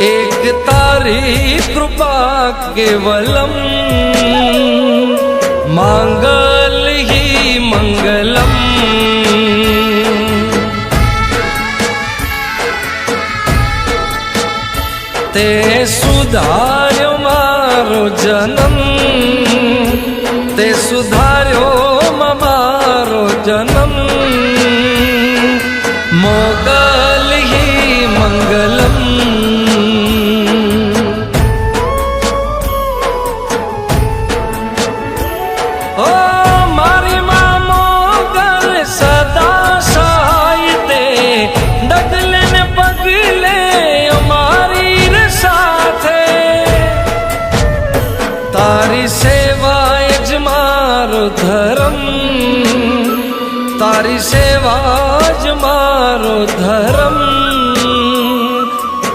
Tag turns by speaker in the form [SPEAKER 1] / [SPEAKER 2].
[SPEAKER 1] એક તારી કૃપા કેવલમ માંગલ હી મંગલમ તે સુધાર્યો મારો જન્મ તે સુધાર્યો ધર્મ. તારી સેવા જ મારો